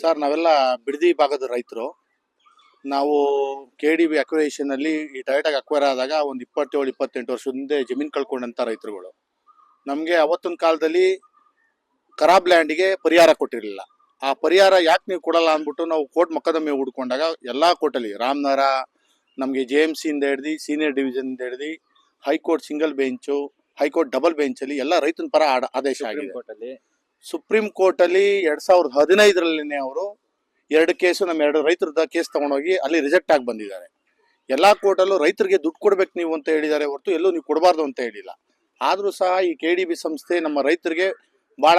Sir, ನಾವೆಲ್ಲ ಬಿಡದಿ ಭಾಗದ ರೈತರು. ನಾವು ಕೆ ಡಿ ಬಿ ಅಕ್ವೇಷನಲ್ಲಿ ಈ ಆಗಿ ಅಕ್ವೈರ್ ಆದಾಗ ಒಂದು ಇಪ್ಪತ್ತೇಳು, ಇಪ್ಪತ್ತೆಂಟು ವರ್ಷ ಹಿಂದೆ ಜಮೀನು ಕಳ್ಕೊಂಡಂತ ರೈತರುಗಳು. ನಮಗೆ ಅವತ್ತಿನ ಕಾಲದಲ್ಲಿ ಖರಾಬ್ ಲ್ಯಾಂಡಿಗೆ ಪರಿಹಾರ ಕೊಟ್ಟಿರಲಿಲ್ಲ. ಆ ಪರಿಹಾರ ಯಾಕೆ ನೀವು ಕೊಡಲ್ಲ ಅಂದ್ಬಿಟ್ಟು ನಾವು ಕೋರ್ಟ್ ಮೊಕದ್ದಮೆ ಹುಡ್ಕೊಂಡಾಗ ಎಲ್ಲ ಕೋರ್ಟಲ್ಲಿ ರಾಮನಗರ, ನಮಗೆ ಜೆ ಎಂ ಸಿಯಿಂದ ಹಿಡ್ದು ಸೀನಿಯರ್ ಡಿವಿಷನ್ ಹಿಡ್ದು high court single bench high court double ಬೆಂಚಲ್ಲಿ ಎಲ್ಲ ರೈತನ ಪರ ಆದೇಶ ಆಗಿದೆ. ಸುಪ್ರೀಂ ಕೋರ್ಟಲ್ಲಿ ಎರಡ್ ಸಾವಿರದ ಹದಿನೈದರಲ್ಲಿನೇ ಅವರು ಎರಡು ಕೇಸು, ನಮ್ಮ ಎರಡು ರೈತರದ ಕೇಸ್ ತಗೊಂಡೋಗಿ ಅಲ್ಲಿ ರಿಜೆಕ್ಟ್ ಆಗಿ ಬಂದಿದ್ದಾರೆ. ಎಲ್ಲಾ ಕೋರ್ಟಲ್ಲೂ ರೈತರಿಗೆ ದುಡ್ಡು ಕೊಡ್ಬೇಕು ನೀವು ಅಂತ ಹೇಳಿದ್ದಾರೆ ಹೊರತು ಎಲ್ಲೂ ನೀವು ಕೊಡಬಾರ್ದು ಅಂತ ಹೇಳಿಲ್ಲ. ಆದರೂ ಸಹ ಈ ಕೆ ಡಿ ಬಿ ಸಂಸ್ಥೆ ನಮ್ಮ ರೈತರಿಗೆ ಬಹಳ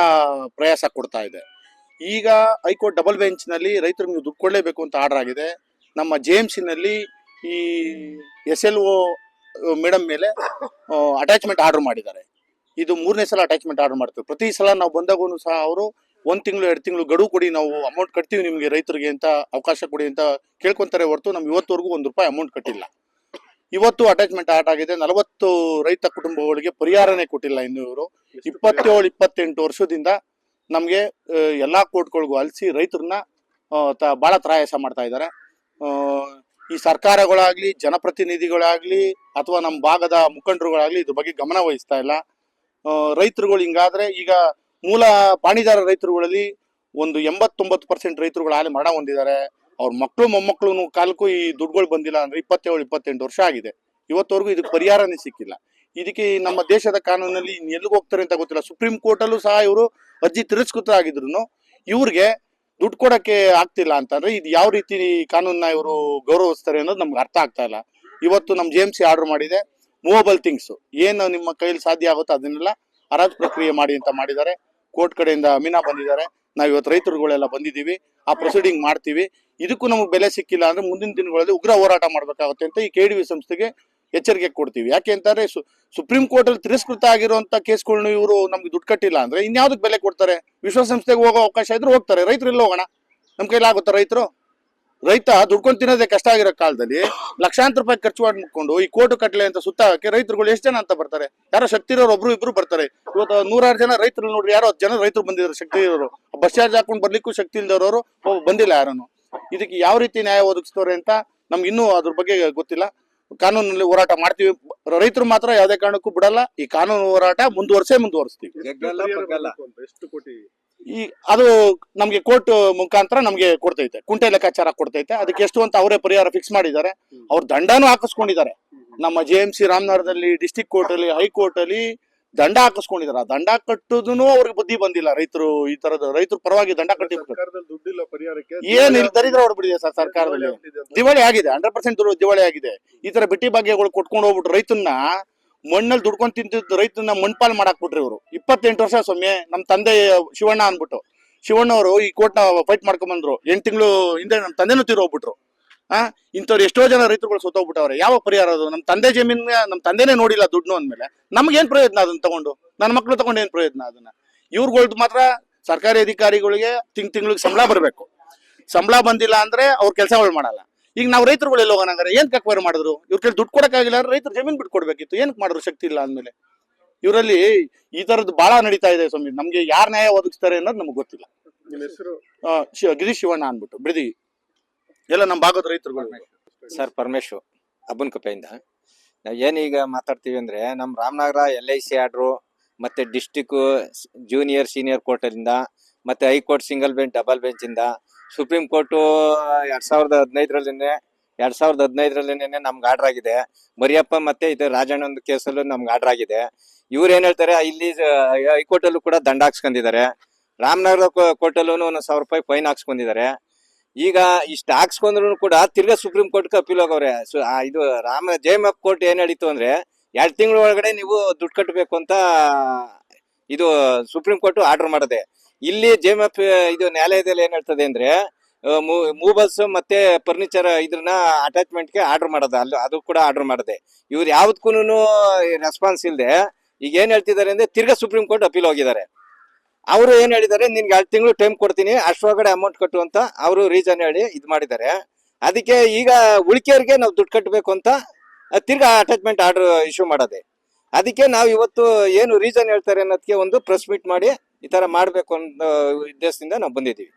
ಪ್ರಯಾಸ ಕೊಡ್ತಾ ಇದೆ. ಈಗ ಹೈಕೋರ್ಟ್ ಡಬಲ್ ಬೆಂಚ್ನಲ್ಲಿ ರೈತರಿಗೆ ನೀವು ದುಡ್ಡು ಕೊಡಲೇಬೇಕು ಅಂತ ಆರ್ಡರ್ ಆಗಿದೆ. ನಮ್ಮ ಜೆ ಎಂ ನಲ್ಲಿ ಈ ಎಸ್ ಎಲ್ ಒ, ಮೇಡಮ್ ಮೇಲೆ ಅಟ್ಯಾಚ್ಮೆಂಟ್ ಆರ್ಡರ್ ಮಾಡಿದ್ದಾರೆ. ಇದು ಮೂರನೇ ಸಲ ಅಟ್ಯಾಚ್ಮೆಂಟ್ ಆರ್ಡರ್ ಮಾಡ್ತೀವಿ. ಪ್ರತಿ ಸಲ ನಾವು ಬಂದಾಗೂ ಸಹ ಅವರು ಒಂದ್ ತಿಂಗಳು, ಎರಡು ತಿಂಗಳು ಗಡುವು ಕೊಡಿ ನಾವು ಅಮೌಂಟ್ ಕಟ್ತೀವಿ ನಿಮಗೆ ರೈತರಿಗೆ ಅಂತ ಅವಕಾಶ ಕೊಡಿ ಅಂತ ಕೇಳ್ಕೊಂತಾರೆ ಹೊರತು ನಮ್ಗೆ ಇವತ್ತವರೆಗೂ ಒಂದು ರೂಪಾಯಿ ಅಮೌಂಟ್ ಕಟ್ಟಿಲ್ಲ. ಇವತ್ತು ಅಟ್ಯಾಚ್ಮೆಂಟ್ ಆರ್ಟ್ ಆಗಿದೆ. ನಲವತ್ತು ರೈತ ಕುಟುಂಬಗಳಿಗೆ ಪರಿಹಾರನೇ ಕೊಟ್ಟಿಲ್ಲ ಇನ್ನು ಇವರು. ಇಪ್ಪತ್ತೇಳು, ಇಪ್ಪತ್ತೆಂಟು ವರ್ಷದಿಂದ ನಮಗೆ ಎಲ್ಲಾ ಕೋರ್ಟ್ಗಳಿಗೂ ಅಲಿಸಿ ರೈತರನ್ನ ಬಹಳ ತ್ರಾಯಸ ಮಾಡ್ತಾ ಇದ್ದಾರೆ. ಈ ಸರ್ಕಾರಗಳಾಗ್ಲಿ, ಜನಪ್ರತಿನಿಧಿಗಳಾಗ್ಲಿ ಅಥವಾ ನಮ್ಮ ಭಾಗದ ಮುಖಂಡರುಗಳಾಗ್ಲಿ ಇದ್ರ ಬಗ್ಗೆ ಗಮನ ವಹಿಸ್ತಾ ಇಲ್ಲ. ರೈತರುಗಳು ಹಿಂಗಾದ್ರೆ ಈಗ ಮೂಲ ಪಾಣಿದಾರ ರೈತರುಗಳಲ್ಲಿ ಒಂದು ಎಂಬತ್ತೊಂಬತ್ತು ಪರ್ಸೆಂಟ್ ರೈತರುಗಳು ಹಾಲಿ ಮರಣ ಹೊಂದಿದ್ದಾರೆ. ಅವ್ರ ಮಕ್ಕಳು ಮೊಮ್ಮಕ್ಕಳು ಕಾಲಕ್ಕೂ ಈ ದುಡ್ಡುಗಳು ಬಂದಿಲ್ಲ ಅಂದ್ರೆ ಇಪ್ಪತ್ತೇಳು, ಇಪ್ಪತ್ತೆಂಟು ವರ್ಷ ಆಗಿದೆ. ಇವತ್ತವರೆಗೂ ಇದಕ್ಕೆ ಪರಿಹಾರನೇ ಸಿಕ್ಕಿಲ್ಲ. ಇದಕ್ಕೆ ನಮ್ಮ ದೇಶದ ಕಾನೂನಲ್ಲಿ ಎಲ್ಲಿಗೆ ಹೋಗ್ತಾರೆ ಅಂತ ಗೊತ್ತಿಲ್ಲ. ಸುಪ್ರೀಂ ಕೋರ್ಟಲ್ಲೂ ಸಹ ಇವರು ಅರ್ಜಿ ತಿರಸ್ಕೃತ ಆಗಿದ್ರು ಇವ್ರಿಗೆ ದುಡ್ಡು ಕೊಡಕ್ಕೆ ಆಗ್ತಿಲ್ಲ ಅಂತಂದ್ರೆ ಇದು ಯಾವ ರೀತಿ ಕಾನೂನನ್ನ ಇವರು ಗೌರವಿಸ್ತಾರೆ ಅನ್ನೋದು ನಮ್ಗೆ ಅರ್ಥ ಆಗ್ತಾ ಇಲ್ಲ. ಇವತ್ತು ನಮ್ಮ ಜೆ ಎಂ ಸಿ ಆರ್ಡರ್ ಮಾಡಿದೆ. ಮೂವಬಲ್ ಥಿಂಗ್ಸ್ ಏನು ನಿಮ್ಮ ಕೈಯಲ್ಲಿ ಸಾಧ್ಯ ಆಗುತ್ತೋ ಅದನ್ನೆಲ್ಲ ಹರಾಜು ಪ್ರಕ್ರಿಯೆ ಮಾಡಿ ಅಂತ ಮಾಡಿದ್ದಾರೆ. ಕೋರ್ಟ್ ಕಡೆಯಿಂದ ಅಮೀನಾ ಬಂದಿದ್ದಾರೆ. ನಾವು ಇವತ್ತು ರೈತರುಗಳೆಲ್ಲ ಬಂದಿದ್ದೀವಿ. ಆ ಪ್ರೊಸೀಡಿಂಗ್ ಮಾಡ್ತೀವಿ. ಇದಕ್ಕೂ ನಮಗೆ ಬೆಲೆ ಸಿಕ್ಕಿಲ್ಲ ಅಂದ್ರೆ ಮುಂದಿನ ದಿನಗಳಲ್ಲಿ ಉಗ್ರ ಹೋರಾಟ ಮಾಡಬೇಕಾಗುತ್ತೆ ಅಂತ ಈ ಕೆ ಡಿ ಸಂಸ್ಥೆಗೆ ಎಚ್ಚರಿಕೆ ಕೊಡ್ತೀವಿ. ಯಾಕೆ ಅಂತಂದ್ರೆ ಸುಪ್ರೀಂ ಕೋರ್ಟ್ ಅಲ್ಲಿ ತಿರಸ್ಕೃತ ಆಗಿರುವಂತ ಕೇಸ್ಗಳನ್ನ ಇವರು ನಮ್ಗೆ ದುಡ್ಡು ಕಟ್ಟಿಲ್ಲ ಅಂದ್ರೆ ಇನ್ಯಾವುದಕ್ಕೆ ಬೆಲೆ ಕೊಡ್ತಾರೆ? ವಿಶ್ವಸಂಸ್ಥೆಗೆ ಹೋಗೋ ಅವಕಾಶ ಇದ್ರೆ ಹೋಗ್ತಾರೆ. ರೈತರು ಎಲ್ಲ ಹೋಗೋಣ? ನಮ್ಮ ಕೈಯಲ್ಲಿ ಆಗುತ್ತಾ ರೈತರು? ರೈತ ದುಡ್ಕೊಂಡು ತಿನ್ನೋದೇ ಕಷ್ಟ ಆಗಿರೋ ಕಾಲದಲ್ಲಿ ಲಕ್ಷಾಂತರ ರೂಪಾಯಿ ಖರ್ಚು ಮಾಡ್ಕೊಂಡು ಈ ಕೋಟು ಕಟ್ಲೆ ಅಂತ ಸುತ್ತ ಹಾಕಿ ರೈತರುಗಳು ಎಷ್ಟು ಜನ ಅಂತ ಬರ್ತಾರೆ? ಯಾರೋ ಶಕ್ತಿ ಇರೋರು ಒಬ್ರು ಇಬ್ರು ಬರ್ತಾರೆ. ಇವತ್ತು ನೂರಾರು ಜನ ರೈತರು ನೋಡ್ರಿ, ಯಾರೋ ಜನ ರೈತರು ಬಂದಿದ್ರು ಶಕ್ತಿ ಇರೋರು. ಬಸ್ ಚಾರ್ಜ್ ಹಾಕೊಂಡು ಬರ್ಲಿಕ್ಕೂ ಶಕ್ತಿ ಇಲ್ದವರು ಬಂದಿಲ್ಲ ಯಾರನ್ನು. ಇದಕ್ಕೆ ಯಾವ ರೀತಿ ನ್ಯಾಯ ಒದಗಿಸ್ತವ್ರೆ ಅಂತ ನಮ್ಗೆ ಇನ್ನೂ ಅದ್ರ ಬಗ್ಗೆ ಗೊತ್ತಿಲ್ಲ. ಕಾನೂನಲ್ಲಿ ಹೋರಾಟ ಮಾಡ್ತೀವಿ. ರೈತರು ಮಾತ್ರ ಯಾವುದೇ ಕಾರಣಕ್ಕೂ ಬಿಡಲ್ಲ. ಈ ಕಾನೂನು ಹೋರಾಟ ಮುಂದುವರ್ಸೇ ಮುಂದುವರಿಸ್ತೀವಿ. ಈ ಅದು ನಮ್ಗೆ ಕೋರ್ಟ್ ಮುಖಾಂತರ ನಮ್ಗೆ ಕೊಡ್ತೈತೆ. ಕುಂಟೆ ಲೆಕ್ಕಾಚಾರ ಕೊಡ್ತೈತೆ. ಅದಕ್ಕೆ ಎಷ್ಟು ಅಂತ ಅವರೇ ಪರಿಹಾರ ಫಿಕ್ಸ್ ಮಾಡಿದ್ದಾರೆ. ಅವ್ರ ದಂಡನೂ ಹಾಕಿಸ್ಕೊಂಡಿದ್ದಾರೆ. ನಮ್ಮ ಜೆ ಎಂ ಸಿ ರಾಮನಗರದಲ್ಲಿ ಡಿಸ್ಟಿಕ್ ಕೋರ್ಟ್ ಅಲ್ಲಿ ಹೈಕೋರ್ಟ್ ಅಲ್ಲಿ ದಂಡ ಹಾಕಿಸ್ಕೊಂಡಿದ್ದಾರೆ. ಆ ದಂಡ ಕಟ್ಟುದೂ ಅವ್ರಿಗೆ ಬುದ್ಧಿ ಬಂದಿಲ್ಲ. ರೈತರು ಈ ತರದ ರೈತರು ಪರವಾಗಿ ದಂಡ ಕಟ್ಟಿ ಸರ್ಕಾರದಲ್ಲಿ ದುಡ್ಡಿಲ್ಲ ಪರಿಹಾರಕ್ಕೆ. ಏನ್ ಇಲ್ಲಿ ದರಿದ್ರ ಹೊಡ್ಬಿಟ್ಟಿದೆ ಸರ್ ಸರ್ಕಾರದಲ್ಲಿ. ದಿವಾಳಿ ಆಗಿದೆ ಹಂಡ್ರೆಡ್ ಪರ್ಸೆಂಟ್ ದಿವಾಳಿ ಆಗಿದೆ. ಈ ತರ ಬಿಟ್ಟಿ ಭಾಗ್ಯಗಳು ಕೊಟ್ಕೊಂಡು ಹೋಗ್ಬಿಟ್ಟು ರೈತನ್ನ. ಮಣ್ಣಲ್ಲಿ ದುಡ್ಕೊಂಡು ತಿಂತಿದ್ದ ರೈತನ ಮಣ್ಪಾಲ್ ಮಾಡಾಕ್ಬಿಟ್ರಿ ಇವರು. ಇಪ್ಪತ್ತೆಂಟು ವರ್ಷ ಸ್ವಾಮಿ ನಮ್ಮ ತಂದೆ ಶಿವಣ್ಣ ಅನ್ಬಿಟ್ಟು ಶಿವಣ್ಣ ಅವರು ಈ ಕೋರ್ಟ್ನ ಫೈಟ್ ಮಾಡ್ಕೊಂಡ್ಬಂದ್ರು ಎಂಟು ತಿಂಗಳು ಹಿಂದೆ ನಮ್ಮ ತಂದೆನೂ ತೀರೋಗ್ಬಿಟ್ರು. ಆ, ಇಂಥವ್ರು ಎಷ್ಟೋ ಜನ ರೈತರುಗಳು ಸೋತೋಗ್ಬಿಟ್ಟವ್ರೆ ಯಾವ ಪರಿಹಾರ ಅದು? ನಮ್ಮ ತಂದೆ ಜಮೀನ್ ನಮ್ಮ ತಂದೆನೇ ನೋಡಿಲ್ಲ ದುಡ್ಡು ಅಂದ್ಮೇಲೆ. ನಮ್ಗೇನ್ ಪ್ರಯೋಜನ ಅದನ್ನ ತಗೊಂಡು? ನನ್ನ ಮಕ್ಳು ತಗೊಂಡು ಏನ್ ಪ್ರಯೋಜನ ಅದನ್ನ? ಇವ್ರುಗಳ್ದು ಮಾತ್ರ ಸರ್ಕಾರಿ ಅಧಿಕಾರಿಗಳಿಗೆ ತಿಂಗ್ ತಿಂಗಳಿಗೆ ಸಂಬಳ ಬರಬೇಕು. ಸಂಬಳ ಬಂದಿಲ್ಲ ಅಂದ್ರೆ ಅವ್ರ ಕೆಲಸಗಳು ಮಾಡಲ್ಲ. ಈಗ ನಾವು ರೈತರುಗಳು ಎಲ್ಲ ಹೋಗೋಣ ಹಂಗಾರೆ? ಏನ್ ಅಕ್ವೈರ್ ಮಾಡಿದ್ರು? ಇವ್ರ ಕೈಲಿ ದುಡ್ಡು ಕೊಡಕ್ಕಾಗಿಲ್ಲ ಅಂದ್ರೆ ರೈತರು ಜಮೀನ್ ಬಿಟ್ಟು ಕೊಡ್ಬೇಕಿತ್ತು. ಏನಕ್ಕೆ ಮಾಡಿದ್ರು ಶಕ್ತಿ ಇಲ್ಲ ಅಂದ್ಮೇಲೆ? ಇವರಲ್ಲಿ ಈ ತರದ್ದು ಬಹಳ ನಡೀತಾ ಇದೆ ಸ್ವಾಮಿ. ನಮ್ಗೆ ಯಾರ ನ್ಯಾಯ ಒದಗಿಸ್ತಾರೆ ಅನ್ನೋದು ನಮ್ಗೆ ಗೊತ್ತಿಲ್ಲ. ನಿಮ್ಮ ಹೆಸರು? ಆ, ಶಿ- ಗಿರೀಶ್ ಶಿವಣ್ಣ ಅನ್ಬಿಟ್ಟು ಬಿಡದಿ ಎಲ್ಲ ನಮ್ಮ ಭಾಗದ ರೈತರುಗಳು. ಸರ್ ಪರಮೇಶ್ವರ್ ಅಬ್ಬನ್ ಕಪೆಯಿಂದ. ನಾವು ಏನೀಗ ಮಾತಾಡ್ತೀವಿ ಅಂದ್ರೆ ನಮ್ಮ ರಾಮನಗರ ಎಲ್ ಐ ಸಿ ಆಡ್ರು ಮತ್ತೆ ಡಿಸ್ಟಿಕ್ ಜೂನಿಯರ್ ಸೀನಿಯರ್ ಕೋರ್ಟರಿಂದ ಮತ್ತೆ high court single bench double ಬೆಂಚಿಂದ supreme court ಎರಡ್ ಸಾವಿರದ ಹದಿನೈದರಲ್ಲಿನೇ, ಎರಡ್ ಸಾವಿರದ ಹದಿನೈದರಲ್ಲಿನೇ ನಮ್ಗೆ ಆರ್ಡರ್ ಆಗಿದೆ. ಮರಿಯಪ್ಪ ಮತ್ತೆ ಇದು ರಾಜಣ್ಣನ ಕೇಸಲ್ಲೂ ನಮ್ಗೆ ಆರ್ಡರ್ ಆಗಿದೆ. ಇವ್ರು ಏನ್ ಹೇಳ್ತಾರೆ, ಇಲ್ಲಿ ಹೈಕೋರ್ಟ್ ಅಲ್ಲೂ ಕೂಡ ದಂಡ ಹಾಕ್ಸ್ಕೊಂಡಿದ್ದಾರೆ. ರಾಮನಗರ ಕೋರ್ಟ್ ಅಲ್ಲೂ ಒಂದು ಸಾವಿರ ರೂಪಾಯಿ ಫೈನ್ ಹಾಕ್ಸ್ಕೊಂಡಿದ್ದಾರೆ. ಈಗ ಇಷ್ಟ ಹಾಕ್ಸ್ಕೊಂಡ್ರು ಕೂಡ ತಿರ್ಗಾ ಸುಪ್ರೀಂ ಕೋರ್ಟ್ಗೆ ಅಪೀಲ್ ಹೋಗವ್ರೆ ಸೊ ಇದು ರಾಮ ಜೆ ಎಂ ಎಫ್ ಕೋರ್ಟ್ ಏನ್ ಹೇಳಿತ್ತು ಅಂದ್ರೆ, ಎರಡ್ ತಿಂಗಳ ಒಳಗಡೆ ನೀವು ದುಡ್ಡು ಕಟ್ಟಬೇಕು ಅಂತ ಇದು ಸುಪ್ರೀಂ ಕೋರ್ಟ್ ಆರ್ಡರ್ ಮಾಡದೆ. ಇಲ್ಲಿ ಜೇಮ್ ಎಂ ಎಫ್ ಇದು ನ್ಯಾಯಾಲಯದಲ್ಲಿ ಏನ್ ಹೇಳ್ತದೆ ಅಂದ್ರೆ ಮೂಬಲ್ಸ್ ಮತ್ತೆ ಫರ್ನಿಚರ್ ಇದ್ರನ್ನ ಅಟ್ಯಾಚ್ಮೆಂಟ್ಗೆ ಆರ್ಡರ್ ಮಾಡೋದು. ಅಲ್ಲಿ ಅದು ಕೂಡ ಆರ್ಡರ್ ಮಾಡದೆ. ಇವ್ರು ಯಾವ್ದಕ್ಕೂ ರೆಸ್ಪಾನ್ಸ್ ಇಲ್ಲದೆ ಈಗ ಏನ್ ಹೇಳ್ತಿದ್ದಾರೆ ಅಂದ್ರೆ ತಿರ್ಗಾ ಸುಪ್ರೀಂ ಕೋರ್ಟ್ ಅಪೀಲ್ ಹೋಗಿದ್ದಾರೆ. ಅವರು ಏನ್ ಹೇಳಿದ್ದಾರೆ, ನಿನ್ಗೆ ಎರಡು ತಿಂಗಳು ಟೈಮ್ ಕೊಡ್ತೀನಿ ಅಷ್ಟೊಳಗಡೆ ಅಮೌಂಟ್ ಕಟ್ಟು ಅಂತ ಅವರು ರೀಸನ್ ಹೇಳಿ ಇದು ಮಾಡಿದ್ದಾರೆ. ಅದಕ್ಕೆ ಈಗ ಉಳಿಕೆಯವ್ರಿಗೆ ನಾವು ದುಡ್ಡು ಕಟ್ಟಬೇಕು ಅಂತ ತಿರ್ಗಾ ಅಟ್ಯಾಚ್ಮೆಂಟ್ ಆರ್ಡರ್ ಇಶ್ಯೂ ಮಾಡೋದೆ. ಅದಕ್ಕೆ ನಾವು ಇವತ್ತು ಏನು ರೀಸನ್ ಹೇಳ್ತಾರೆ ಅನ್ನೋದಕ್ಕೆ ಒಂದು ಪ್ರೆಸ್ ಮೀಟ್ ಮಾಡಿ ಈ ತರ ಮಾಡ್ಬೇಕು ಅನ್ನೋ ಉದ್ದೇಶದಿಂದ ನಾವು ಬಂದಿದ್ದೀವಿ.